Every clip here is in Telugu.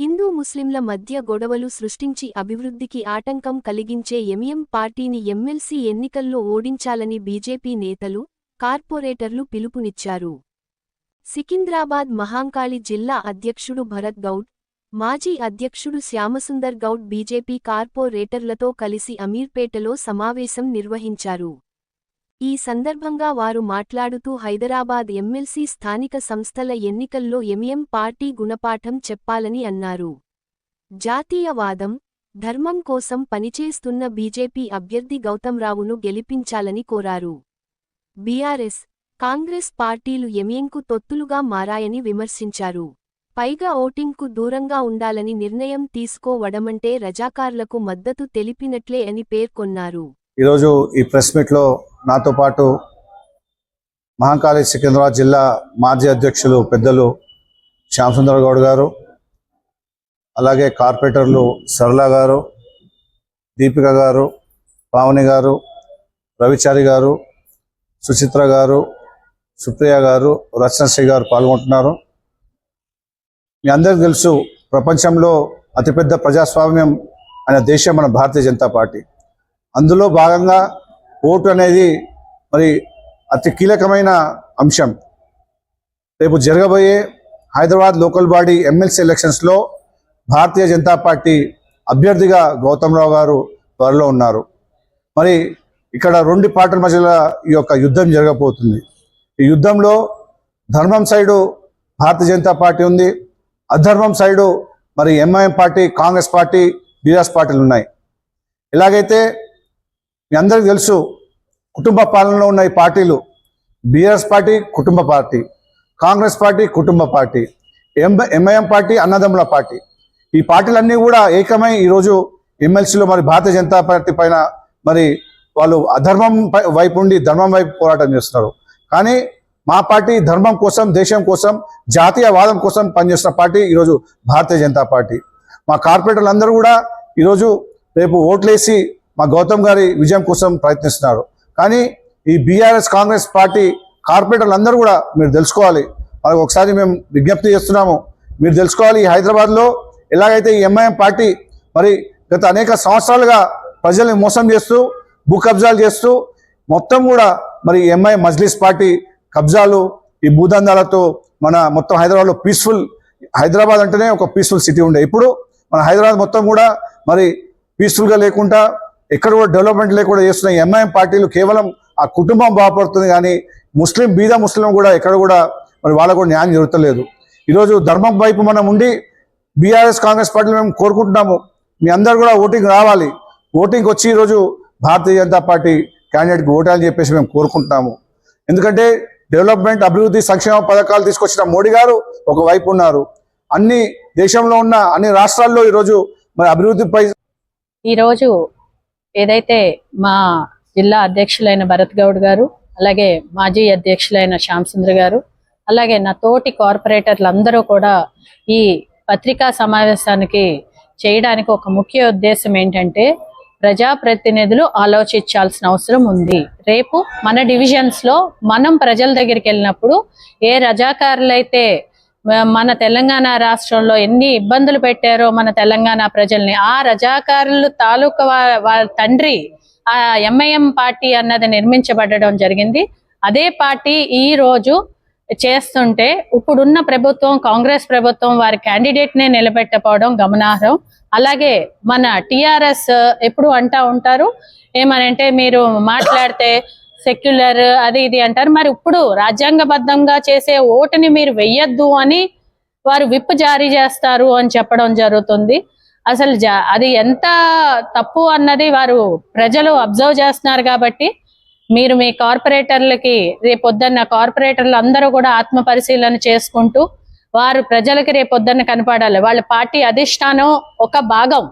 హిందూ ముస్లింల మధ్య గొడవలు సృష్టించి అభివృద్ధికి ఆటంకం కలిగించే ఎంఎం పార్టీని ఎమ్మెల్సీ ఎన్నికల్లో ఓడించాలని బీజేపీ నేతలు కార్పొరేటర్లు పిలుపునిచ్చారు. సికింద్రాబాద్ మహాంకాళి జిల్లా అధ్యక్షుడు భరత్ గౌడ్ మాజీ అధ్యక్షుడు శ్యామసుందర్ గౌడ్ బీజేపీ కార్పొరేటర్లతో కలిసి అమీర్పేటలో సమావేశం నిర్వహించారు. ఈ సందర్భంగా వారు మాట్లాడుతూ హైదరాబాద్ ఎమ్మెల్సీ స్థానిక సంస్థల ఎన్నికల్లో ఎంఎం పార్టీ గుణపాఠం చెప్పాలని అన్నారు. జాతీయవాదం ధర్మం కోసం పనిచేస్తున్న బీజేపీ అభ్యర్థి గౌతంరావును గెలిపించాలని కోరారు. బీఆర్ఎస్ కాంగ్రెస్ పార్టీలు ఎంఎంకు తొత్తులుగా మారాయని విమర్శించారు. పైగా ఓటింగ్కు దూరంగా ఉండాలని నిర్ణయం తీసుకోవడమంటే రజాకార్లకు మద్దతు తెలిపినట్లే అని పేర్కొన్నారు. ఈరోజు ఈ ప్రెస్ మీట్లో నాతో పాటు మహాకాళి సికింద్రాబాద్ జిల్లా మాజీ అధ్యక్షులు పెద్దలు శ్యామసుందర గౌడ్ గారు అలాగే కార్పొరేటర్లు సరళ గారు దీపిక గారు పావని గారు రవిచారి గారు సుచిత్ర గారు సుప్రియ గారు రచనశ్రీ గారు పాల్గొంటున్నారు. మీ అందరికీ తెలుసు ప్రపంచంలో అతిపెద్ద ప్రజాస్వామ్యం అనే దేశం మన భారతీయ జనతా పార్టీ. అందులో భాగంగా ఓటు అనేది మరి అతి కీలకమైన అంశం. రేపు జరగబోయే హైదరాబాద్ లోకల్ బాడీ ఎమ్మెల్సీ ఎలక్షన్స్లో భారతీయ జనతా పార్టీ అభ్యర్థిగా గౌతమ్ రావు గారు త్వరలో ఉన్నారు. మరి ఇక్కడ రెండు పార్టీల మధ్యలో ఈ యొక్క యుద్ధం జరగబోతుంది. ఈ యుద్ధంలో ధర్మం సైడు భారతీయ జనతా పార్టీ ఉంది. అధర్మం సైడు మరి MIM party Congress party BRS పార్టీలు ఉన్నాయి. ఎలాగైతే మీ అందరికీ తెలుసు కుటుంబ పాలనలో ఉన్న ఈ పార్టీలు బీఆర్ఎస్ పార్టీ కుటుంబ పార్టీ కాంగ్రెస్ పార్టీ కుటుంబ పార్టీ ఎం ఎంఐఎం పార్టీ అన్నదమ్ముల పార్టీ. ఈ పార్టీలన్నీ కూడా ఏకమై ఈరోజు ఎమ్మెల్సీలో మరి భారతీయ జనతా పార్టీ పైన మరి వాళ్ళు అధర్మం పై- వైపు ఉండి ధర్మం వైపు పోరాటం చేస్తున్నారు. కానీ మా పార్టీ ధర్మం కోసం దేశం కోసం జాతీయవాదం కోసం పనిచేస్తున్న పార్టీ ఈరోజు భారతీయ జనతా పార్టీ. మా కార్పొరేటర్లు అందరూ కూడా ఈరోజు రేపు ఓట్లేసి మా గౌతమ్ గారి విజయం కోసం ప్రయత్నిస్తున్నారు. కానీ ఈ బీఆర్ఎస్ కాంగ్రెస్ పార్టీ కార్పొరేటర్లు అందరూ కూడా మీరు తెలుసుకోవాలి. వాళ్ళకి ఒకసారి మేము విజ్ఞప్తి చేస్తున్నాము. మీరు తెలుసుకోవాలి ఈ హైదరాబాద్లో ఎలాగైతే ఈ ఎంఐఎం పార్టీ మరి గత అనేక సంవత్సరాలుగా ప్రజల్ని మోసం చేస్తూ భూ కబ్జాలు చేస్తూ మొత్తం కూడా మరి ఎంఐ మజ్లిస్ పార్టీ కబ్జాలు ఈ భూదందాలతో మన మొత్తం హైదరాబాద్లో పీస్ఫుల్ హైదరాబాద్ అంటేనే ఒక పీస్ఫుల్ సిటీ ఉండే. ఇప్పుడు మన హైదరాబాద్ మొత్తం కూడా మరి పీస్ఫుల్గా లేకుండా ఎక్కడ కూడా డెవలప్మెంట్ లేకుండా చేస్తున్న ఎంఐఎం పార్టీలు కేవలం ఆ కుటుంబం బాగుపడుతుంది కానీ ముస్లిం బీద ముస్లిం కూడా ఎక్కడ కూడా మరి వాళ్ళకు కూడా న్యాయం జరుగుతలేదు. ఈరోజు ధర్మం వైపు మనం ఉండి బీఆర్ఎస్ కాంగ్రెస్ పార్టీలు మేము కోరుకుంటున్నాము. మీ అందరు కూడా ఓటింగ్ రావాలి. ఓటింగ్ వచ్చి ఈరోజు భారతీయ జనతా పార్టీ క్యాండిడేట్కి ఓటాలని చెప్పేసి మేము కోరుకుంటున్నాము. ఎందుకంటే డెవలప్మెంట్ అభివృద్ధి సంక్షేమ పథకాలు తీసుకొచ్చిన మోడీ గారు ఒకవైపు ఉన్నారు. అన్ని దేశంలో ఉన్న అన్ని రాష్ట్రాల్లో ఈరోజు మరి అభివృద్ధిపై ఈరోజు ఏదైతే మా జిల్లా అధ్యక్షులైన భరత్ గౌడ్ గారు అలాగే మాజీ అధ్యక్షులైన శ్యామసుందర్ గారు అలాగే నా తోటి కార్పొరేటర్లు అందరూ కూడా ఈ పత్రికా సమావేశానికి చేయడానికి ఒక ముఖ్య ఉద్దేశం ఏంటంటే ప్రజాప్రతినిధులు ఆలోచించాల్సిన అవసరం ఉంది. రేపు మన డివిజన్స్లో మనం ప్రజల దగ్గరికి వెళ్ళినప్పుడు ఏ రజాకారులైతే మన తెలంగాణ రాష్ట్రంలో ఎన్ని ఇబ్బందులు పెట్టారో మన తెలంగాణ ప్రజల్ని. ఆ రజాకారులు తాలూకా వాళ్ళ తండ్రి ఆ ఎంఐఎం పార్టీ అన్నది నిర్మించబడడం జరిగింది. అదే పార్టీ ఈ రోజు చేస్తుంటే ఇప్పుడున్న ప్రభుత్వం కాంగ్రెస్ ప్రభుత్వం వారి క్యాండిడేట్ నే నిలబెట్టపోవడం గమనార్హం. అలాగే మన టిఆర్ఎస్ ఎప్పుడు అంటా ఉంటారు ఏమనంటే మీరు మాట్లాడితే సెక్యులర్ అది ఇది అంటారు. మరి ఇప్పుడు రాజ్యాంగబద్ధంగా చేసే ఓటుని మీరు వెయ్యొద్దు అని వారు విప్ జారీ చేస్తారు అని చెప్పడం జరుగుతుంది. అసలు జా- అది ఎంత తప్పు అన్నది వారు ప్రజలు అబ్జర్వ్ చేస్తున్నారు కాబట్టి మీరు మీ కార్పొరేటర్లకి రేపొద్దున్న కార్పొరేటర్లు అందరూ కూడా ఆత్మ పరిశీలన చేసుకుంటూ వారు ప్రజలకి రేపొద్దున్న కనపడాలి. వాళ్ళ పార్టీ అధిష్టానం ఒక భాగం.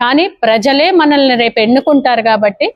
కానీ ప్రజలే మనల్ని రేపు ఎన్నుకుంటారు కాబట్టి